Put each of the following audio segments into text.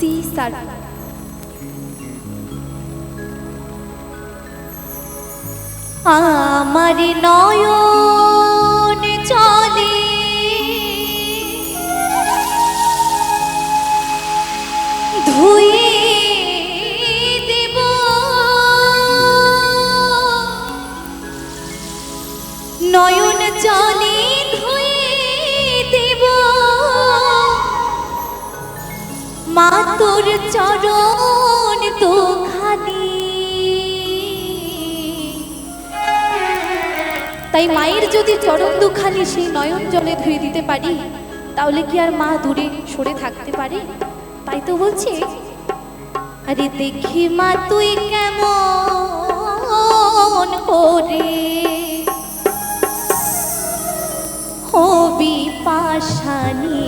C sir. আমার নয়ন চলে। ধুয়ে দেব। নয়ন চলে। মা তোর চরণ তো খানি তাই মায়ের যদি চরণ দুখানি সেই নয়ন জলে ধুয়ে দিতে পারি, তাহলে কি আর মা দূরে সরে থাকতে পারে? তাই তো বলছে, আরে দেখি মা তুই কেমন করে? হবি পাশানি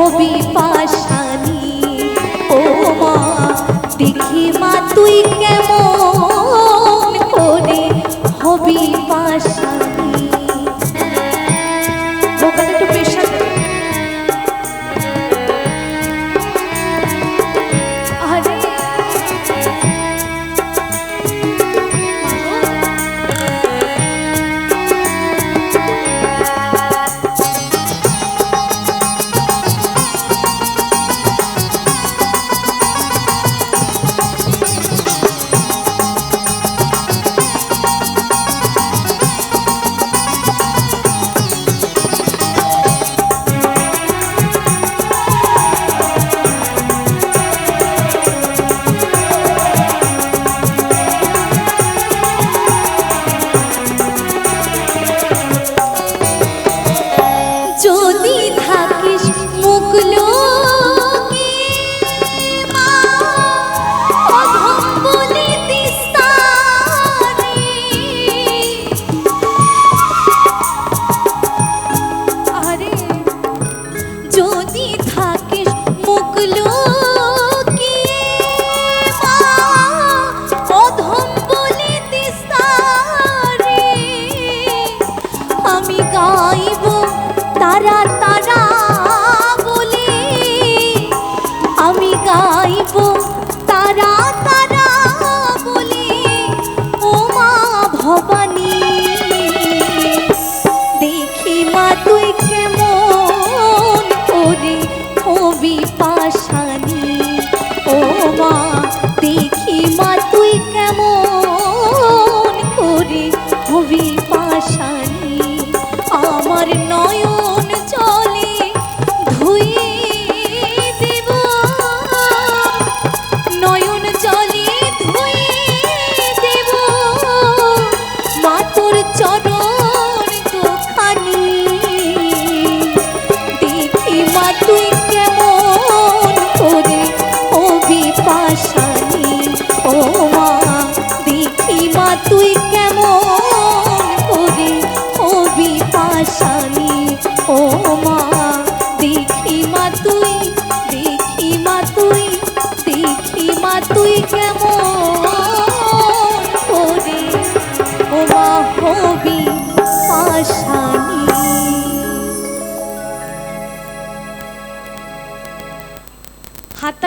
হবি Tara.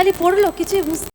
খালি পড়ল কিছুই বুঝতে